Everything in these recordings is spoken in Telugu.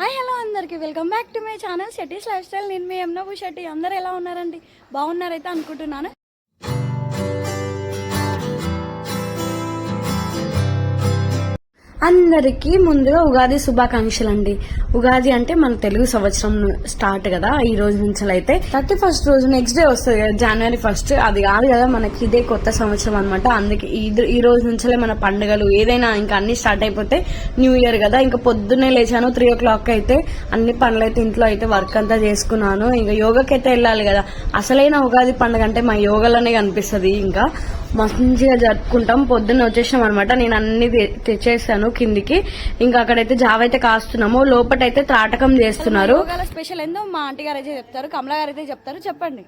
హాయ్ హలో అందరికీ. Welcome back to my channel Shetty's lifestyle. నేను మీ ఎమ్నబు షెట్టి. అందరు ఎలా ఉన్నారండి? బాగున్నారైతే అనుకుంటున్నాను. అందరికీ ముందుగా ఉగాది శుభాకాంక్షలు అండి ఉగాది అంటే మన తెలుగు సంవత్సరం స్టార్ట్ కదా ఈ రోజు నుంచి అయితే థర్టీ ఫస్ట్ రోజు నెక్స్ట్ డే వస్తుంది కదా జనవరి ఫస్ట్. అది కాదు కదా మనకి ఇదే కొత్త సంవత్సరం అనమాట అందుకే ఈ ఈ రోజు నుంచే మన పండుగలు ఏదైనా ఇంకా అన్ని స్టార్ట్ అయిపోతే న్యూ ఇయర్ కదా. ఇంకా పొద్దున్నే లేచాను త్రీ ఓ క్లాక్ అయితే అన్ని పనులు అయితే ఇంట్లో అయితే వర్క్ అంతా చేసుకున్నాను. ఇంకా యోగాకి అయితే వెళ్ళాలి కదా. అసలైన ఉగాది పండుగ అంటే మా యోగాలోనే కనిపిస్తుంది. ఇంకా మంచిగా జరుపుకుంటాం. పొద్దున్న వచ్చేసాం అనమాట నేను అన్ని తె- తెచ్చేసాను కిందికి. ఇంకా అక్కడైతే జావ అయితే కాస్తున్నాము. లోపటైతే త్రాటకం చేస్తున్నారు. స్పెషల్ ఏందో మా ఆంటీ గారు అయితే చెప్తారు. కమలా గారు అయితే చెప్తారు. చెప్పండి.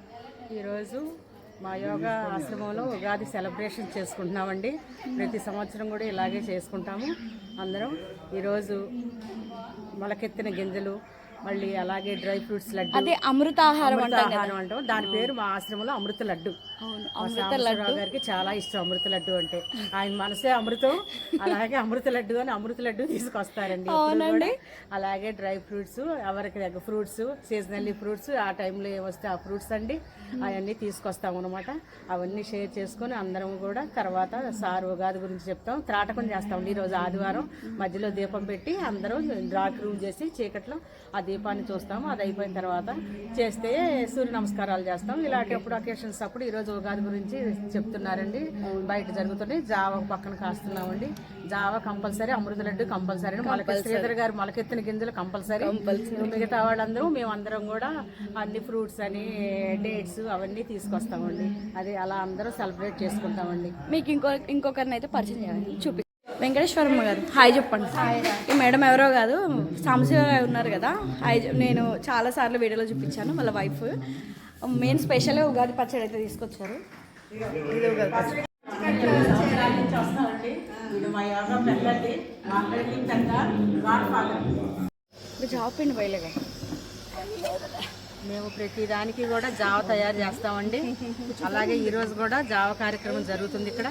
ఈరోజు మా యోగా ఆశ్రమంలో ఉగాది సెలబ్రేషన్ చేసుకుంటున్నామండి. ప్రతి సంవత్సరం కూడా ఇలాగే చేసుకుంటాము. అందరం ఈరోజు మొలకెత్తిన గింజలు మళ్ళీ అలాగే డ్రై ఫ్రూట్స్ లడ్డు అదే అమృతాహారం అమృత అంటాం కదా. ఆహారం అంటాం. దాని పేరు మా ఆశ్రమంలో అమృత లడ్డు. మా సాంబశివరావు గారికి చాలా ఇష్టం అమృత లడ్డు అంటే. ఆయన మనసే అమృతం. అలాగే అమృత లడ్డు అని అమృత లడ్డు తీసుకొస్తారండి కూడా. అలాగే డ్రై ఫ్రూట్స్ ఎవరికి దగ్గర ఫ్రూట్స్ సీజనల్లీ ఫ్రూట్స్ ఆ టైంలో ఏమొస్తే ఆ ఫ్రూట్స్ అండి అవన్నీ తీసుకొస్తాం అనమాట అవన్నీ షేర్ చేసుకొని అందరం కూడా తర్వాత సార్ ఉగాది గురించి చెప్తాం. త్రాటకం చేస్తాం ఈ రోజు ఆదివారం. మధ్యలో దీపం పెట్టి అందరం డ్రాక్ రూమ్ చేసి చీకట్లో ఆ దీపాన్ని చూస్తాము అది అయిపోయిన తర్వాత చేస్తే సూర్య నమస్కారాలు చేస్తాం. ఇలాంటి అప్పుడు అకేషన్స్ అప్పుడు ఈ రోజు ఉగాది గురించి చెప్తున్నారండి. బయట జరుగుతున్నాయి. జావ పక్కన కాస్తున్నామండి. జావ కంపల్సరీ అమృత లడ్డు కంపల్సరీ మొలక శ్రీధర్ గారు మొలకెత్తిన గింజలు కంపల్సరీ. మిగతా వాళ్ళందరూ మేమందరం కూడా అన్ని ఫ్రూట్స్ అని డేట్స్ అవన్నీ తీసుకొస్తామండి. అది అలా అందరూ సెలబ్రేట్ చేసుకుంటామండి. మీకు ఇంకో ఇంకొకరిని అయితే పరిచయం చేయాలి చూపి వెంకటేశ్వరమ్మ గారు. హాయ్ చెప్పండి. ఈ మేడం ఎవరో కాదు సాంశివ గారు ఉన్నారు కదా. హాయ్ నేను చాలా సార్లు వీడియోలో చూపించాను వాళ్ళ వైఫ్. మెయిన్ స్పెషల్ ఉగాది పచ్చడి అయితే తీసుకొచ్చారు. ఇది ఉగాది పచ్చడి బయలుగా మేము ప్రతి దానికి కూడా జావ తయారు చేస్తామండి. అలాగే ఈ రోజు కూడా జావ కార్యక్రమం జరుగుతుంది ఇక్కడ.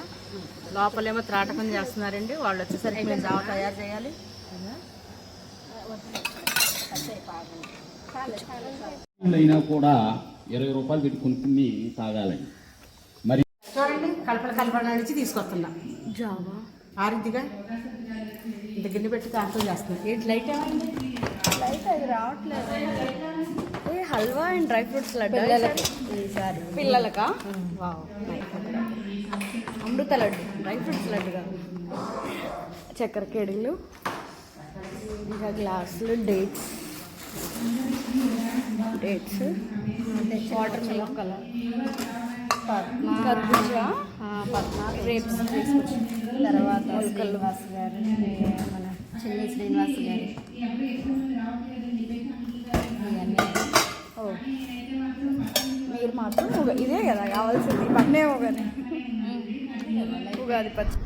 లోపలేమో త్రాటకం చేస్తున్నారండి. వాళ్ళు వచ్చేసరికి మేము జావ తయారు చేయాలి. అయినా కూడా ఇరవై రూపాయలు పెట్టి కొనుక్కుని తాగాలని. మరి చూడండి కలపల కలపల నుంచి తీసుకొస్తున్నా. జావా. ఆరిద్దిగా ఇంత గిన్నె పెట్టి తాటం చేస్తున్నా. ఏంటి లైట్ ఏమైంది? లైట్ అది రావట్లేదు. ఏ హల్వా అండ్ డ్రై ఫ్రూట్స్ లడ్డు ఈసారి పిల్లలకా. వావ్. అమృత లడ్డు. డ్రై ఫ్రూట్స్ లడ్డుగా. చక్కెర కేడీలు. ఇంకా గ్లాసులు dates. Dates. Water milk colour కర్బూజా. గ్రేప్స్ తీసుకొచ్చి తర్వాత మొలకలు. శ్రీనివాస్ గారు మన చెల్లి శ్రీనివాస్ గారు. మీరు మాత్రం ఇదే కదా కావాల్సింది ఉగాది పచ్చడి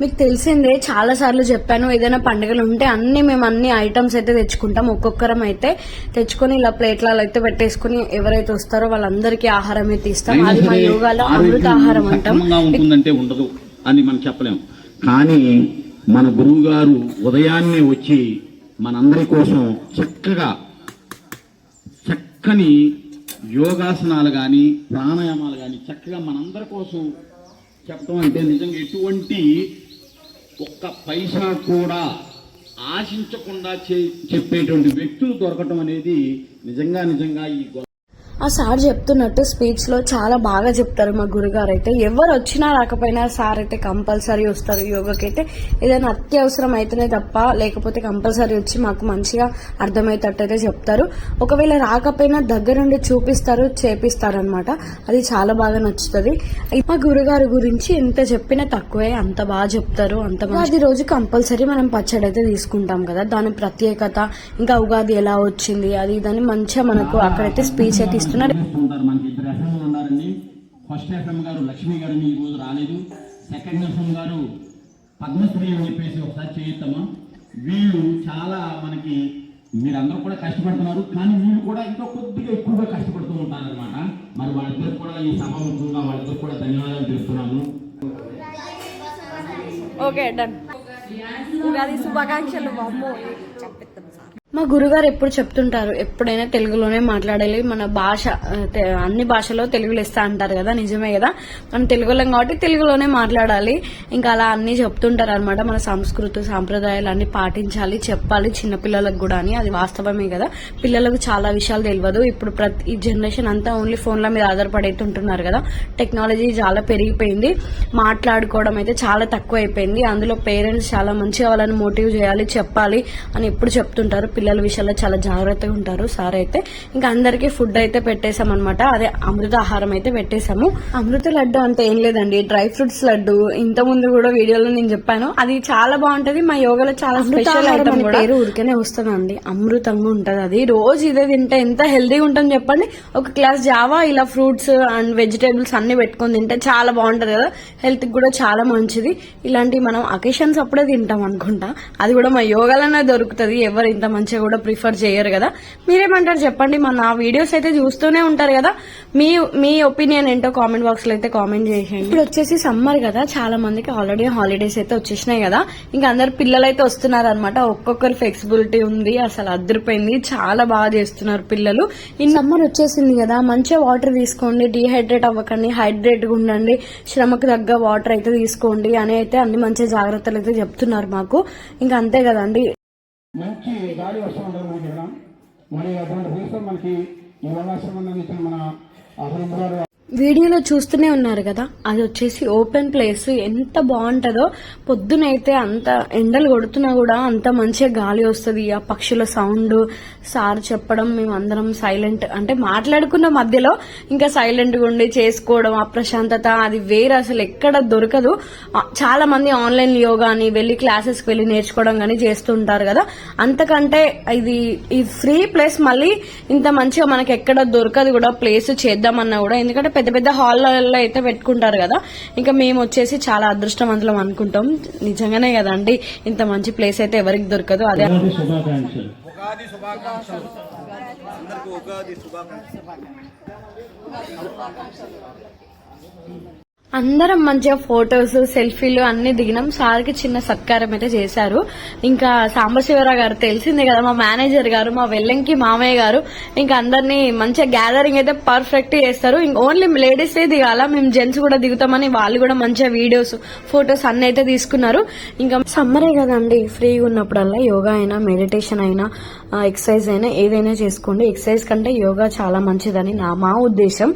మీకు తెలిసిందే చాలా సార్లు చెప్పాను ఏదైనా పండుగలు ఉంటే అన్ని మేము అన్ని ఐటమ్స్ అయితే తెచ్చుకుంటాం. ఒక్కొక్కరం అయితే తెచ్చుకొని ఇలా ప్లేట్లలో అయితే పెట్టేసుకుని ఎవరైతే వస్తారో వాళ్ళందరికీ ఆహారం అయితే ఇస్తాం అది మా యోగాలో అమృత ఆహారం అంటాం. ఉంటుందంటే ఉండదు అని మనం చెప్పలేం. కానీ మన గురువు గారు ఉదయాన్నే వచ్చి మనందరి కోసం చక్కగా చక్కని యోగాసనాలు కానీ ప్రాణాయామాలు కానీ చక్కగా మనందరి కోసం చెప్పడం అంటే నిజంగా ఎటువంటి ఒక్క పైసా కూడా ఆశించకుండా చే చెప్పేటువంటి వ్యక్తులు దొరకటం అనేది నిజంగా నిజంగా ఈ ఆ సార్ చెప్తున్నట్టు స్పీచ్లో చాలా బాగా చెప్తారు మా గురుగారు అయితే ఎవరు వచ్చినా రాకపోయినా సార్ అయితే కంపల్సరీ వస్తారు. యోగాకి అయితే ఏదైనా అత్యవసరం అయితేనే తప్ప లేకపోతే కంపల్సరీ వచ్చి మాకు మంచిగా అర్థమయ్యేటట్టు అయితే చెప్తారు. ఒకవేళ రాకపోయినా దగ్గరుండి చూపిస్తారు చేపిస్తారు అనమాట అది చాలా బాగా నచ్చుతుంది. మా గురుగారు గురించి ఎంత చెప్పినా తక్కువే అంత బాగా చెప్తారు అంత ఉగాది రోజు కంపల్సరీ మనం పచ్చడి అయితే తీసుకుంటాం కదా. దాని ప్రత్యేకత ఇంకా ఉగాది ఎలా వచ్చింది అది దాన్ని మంచిగా మనకు అక్కడైతే స్పీచ్ అయితే ఇస్తున్నారు ఉంటారు మనకి ఇద్దరు ఎఫ్ఎం ఉన్నారండి. ఫస్ట్ ఎఫ్ఎం గారు లక్ష్మి గారు ఈ రోజు రాలేదు. సెకండ్ ఎఫ్ఎం గారు పద్మశ్రీ అని చెప్పేసి ఒకసారి చేయిద్దామా? వీళ్ళు చాలా మనకి మీరందరూ కూడా కష్టపడుతున్నారు. కానీ వీళ్ళు కూడా ఇంకా కొద్దిగా ఎక్కువగా కష్టపడుతూ ఉంటారన్నమాట. మరి వాళ్ళిద్దరు కూడా ఈ సభాముఖంగా వాళ్ళిద్దరు కూడా ధన్యవాదాలు తెలుపుతున్నాము ఓకే డన్ ఉగాది శుభాకాంక్షలు అమ్మో మా గురుగారు ఎప్పుడు చెప్తుంటారు ఎప్పుడైనా తెలుగులోనే మాట్లాడాలి మన భాష అన్ని భాషలో తెలుగు ఇస్తా అంటారు కదా నిజమే కదా? మనం తెలుగులం కాబట్టి తెలుగులోనే మాట్లాడాలి. ఇంకా అలా అన్ని చెప్తుంటారు అనమాట మన సంస్కృతి సాంప్రదాయాలు అన్ని పాటించాలి చెప్పాలి చిన్నపిల్లలకు కూడా అని. అది వాస్తవమే కదా? పిల్లలకు చాలా విషయాలు తెలియదు. ఇప్పుడు ప్రతి ఈ జనరేషన్ అంతా ఓన్లీ ఫోన్ల మీద ఆధారపడి కదా? టెక్నాలజీ చాలా పెరిగిపోయింది. మాట్లాడుకోవడం అయితే చాలా తక్కువ అయిపోయింది అందులో పేరెంట్స్ చాలా మంచిగా వాళ్ళని మోటివ్ చేయాలి చెప్పాలి అని ఎప్పుడు చెప్తుంటారు పిల్లల విషయంలో చాలా జాగ్రత్తగా ఉంటారు సార్ అయితే. ఇంకా అందరికీ ఫుడ్ అయితే పెట్టేశాం అనమాట అదే అమృత ఆహారం అయితే పెట్టేశాము. అమృత లడ్డు అంటే ఏం లేదండి. Dry fruits laddu. ఇంత ముందు కూడా వీడియోలో నేను చెప్పాను. అది చాలా బాగుంటది. మా యోగాలో చాలా స్పెషల్ ఐటమ్ పేరు ఊరికేనే వస్తుందండి. అమృతంగా ఉంటది అది. రోజు ఇదే తింటే ఎంత హెల్తీగా ఉంటుంది చెప్పండి. ఒక గ్లాస్ జావా ఇలా ఫ్రూట్స్ అండ్ వెజిటేబుల్స్ అన్ని పెట్టుకొని తింటే చాలా బాగుంటది కదా. హెల్త్ కూడా చాలా మంచిది. ఇలాంటి మనం అకేషన్స్ అప్పుడే తింటాం అనుకుంటా. అది కూడా మా యోగాలోనే దొరుకుతుంది. ఎవరు ఇంత మంచిగా కూడా ప్రిఫర్ చేయరు కదా. మీరేమంటారు చెప్పండి మన నా వీడియోస్ అయితే చూస్తూనే ఉంటారు కదా. మీ మీ ఒపీనియన్ ఏంటో కామెంట్ బాక్స్లో అయితే కామెంట్ చేసేయండి. ఇప్పుడు వచ్చేసి సమ్మర్ కదా చాలా మందికి ఆల్రెడీ హాలిడేస్ అయితే వచ్చేసినాయి కదా. ఇంకా అందరు పిల్లలు అయితే వస్తున్నారు అనమాట ఒక్కొక్కరు ఫ్లెక్సిబిలిటీ ఉంది అసలు అద్దరిపోయింది చాలా బాగా చేస్తున్నారు పిల్లలు. ఈ సమ్మర్ వచ్చేసింది కదా మంచిగా వాటర్ తీసుకోండి డిహైడ్రేట్ అవ్వకండి హైడ్రేట్గా ఉండండి శ్రమకు తగ్గ వాటర్ అయితే తీసుకోండి అని అయితే అన్ని మంచి జాగ్రత్తలు అయితే చెప్తున్నారు మాకు. ఇంకా అంతే కదండి. మంచి గాలి వస్తూ ఉంటుంది మనకి ఇక్కడ. మరి అటువంటి ప్లేస్లో మనకి ఈ వర్ణాశ్రమం అందించిన మన అభివృద్ధి గారు వీడియోలో చూస్తూనే ఉన్నారు కదా అది వచ్చేసి ఓపెన్ ప్లేస్ ఎంత బాగుంటుందో. పొద్దునైతే అంత ఎండలు కొడుతున్నా కూడా అంత మంచిగా గాలి వస్తుంది. ఆ పక్షుల సౌండ్ సార్ చెప్పడం మేమందరం సైలెంట్ అంటే మాట్లాడుకున్న మధ్యలో ఇంకా సైలెంట్గా ఉండి చేసుకోవడం ఆ ప్రశాంతత అది వేరే అసలు ఎక్కడ దొరకదు. చాలా మంది ఆన్లైన్ యోగాని వెళ్ళి క్లాసెస్కి వెళ్ళి నేర్చుకోవడం కానీ చేస్తుంటారు కదా. అంతకంటే ఇది ఈ ఫ్రీ ప్లేస్ మళ్ళీ ఇంత మంచిగా మనకి ఎక్కడ దొరకదు కూడా ప్లేస్ చేద్దామన్నా కూడా. ఎందుకంటే పెద్ద పెద్ద హాల్లో అయితే పెట్టుకుంటారు కదా. ఇంకా మేము వచ్చేసి చాలా అదృష్టవంతులం అనుకుంటాం. నిజంగానే కదండి ఇంత మంచి ప్లేస్ అయితే ఎవరికి దొరకదు. అదే ఉగాది శుభాకాంక్షలు. అందరం మంచిగా ఫొటోస్ సెల్ఫీలు అన్ని దిగినాం. సార్కి చిన్న సత్కారం అయితే చేశారు. ఇంకా సాంబశివరావు గారు తెలిసిందే కదా మా మేనేజర్ గారు మా వెల్లంకి మామయ్య గారు. ఇంకా అందరినీ మంచిగా గ్యాదరింగ్ అయితే పర్ఫెక్ట్ చేస్తారు. ఇంకా ఓన్లీ లేడీస్ దిగాల మేము జెంట్స్ కూడా దిగుతామని వాళ్ళు కూడా మంచిగా వీడియోస్ ఫొటోస్ అన్ని అయితే తీసుకున్నారు. ఇంకా సమ్మరే కదండి ఫ్రీగా ఉన్నప్పుడల్లా యోగా అయినా మెడిటేషన్ అయినా ఎక్సర్సైజ్ అయినా ఏదైనా చేసుకోండి. ఎక్సర్సైజ్ కంటే యోగా చాలా మంచిదని నా మా ఉద్దేశం.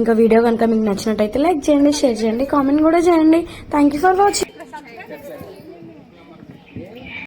ఇంకా వీడియో కనుక మీకు నచ్చినట్టయితే లైక్ చేయండి షేర్ చేయండి కామెంట్ కూడా చేయండి. Thank you for watching